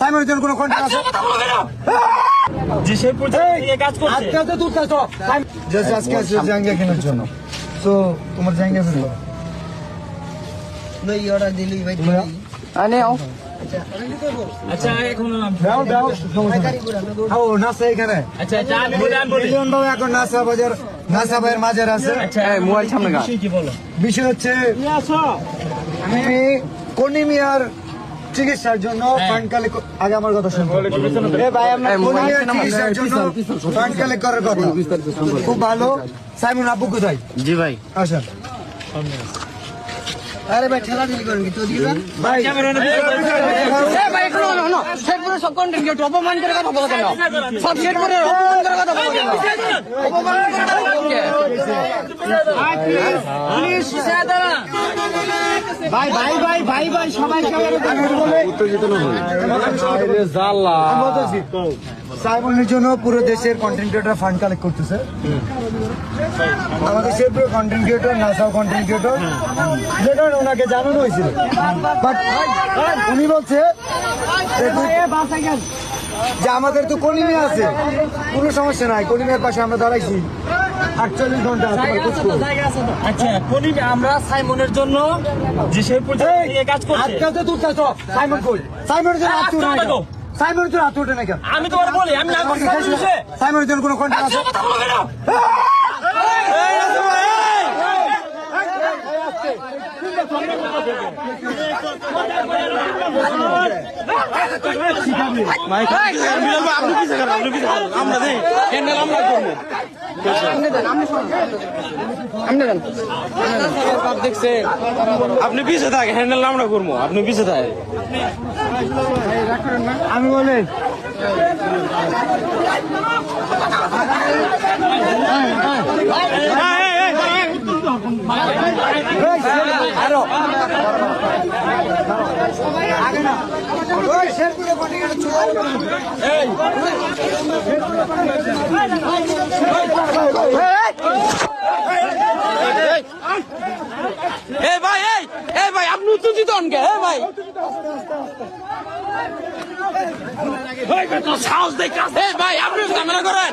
সাইমনের জন্য কোনো কন্ট্যাক্ট আছে? তোমার দিলি ভাই আচ্ছা এখন এখানে। আচ্ছা আচ্ছা এখন নাসা বাজার নাসা ভাইয়ের মাঝের আছে। মোবাইল সামনে বিষয় কি বলো? বিষয় হচ্ছে আমি কনি মিয়ার চিকিৎসার জন্য ফান্ড কালেক্ট আগে আমার কথা শুনুন। ভাই আপনার চিকিৎসার জন্য ফান্ড কালেক্ট করার কথা। খুব ভালো। সাইমন আব্বু কোথায়? জি ভাই। আসেন। আরে ভাই ঠেলা দিলি করেন কি তো দিবা ভাই ভাই একটু হলো না শেরপুরে সব কন্টেন্ট কেউ অপমান করে কথা বলো কেন? সব শেরপুরে অপমান করে কথা বলো কেন? অপমান করে কথা বলো কেন? ভাই ভাই ভাই ভাই ভাই সবাই সবাই আমি বলতেছি, সাইমনের জন্য পুরো দেশের কন্টেন্ট ক্রিয়েটর ফান্ড কালেক্ট করতেছে। আমাদের শেরপুরে কন্টেন্ট ক্রিয়েটর নাসাও কন্টেন্ট ক্রিয়েটর যে ওনাকে জানানো হয়েছিল। বাট উনি বলছে যে আমাদের তো কলিমে আছে। কোনো সমস্যা নাই কলিমের পাশে আমরা দাঁড়াইছি। আটচল্লিশ ঘণ্টা। আচ্ছা কোনি আমরা সাইমনের জন্য যে সেই পর্যায়ে থেকে কাজ করছে। আজকাল তো তুই চাচ্ছ সাইমন কই? সাইমনের জন্য হাত উঠে না কেন? সাইমনের জন্য হাত উঠে না কেন? আমি তোমার বলি আমি না সাইমনের জন্য কোনো কন্ট্যাক্ট আছে? আপনি পিছে থাকে হ্যান্ডেল আমরা করব, আপনি পিছে থাকে আমি বলি। আগে না ওই শেরপুরে কন্ট্যাক্ট চলে এ ভাই, এই এ ভাই, আপনি উত্তর দিতে অনকে এ ভাই। সাহস দেখ ভাই, আপনি ঝামেলা করেন।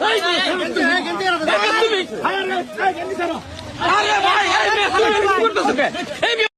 ভাই কিন্তু বেশি আরে ভাই এই মেয়ে তুমি করতেছো কে এই মেয়ে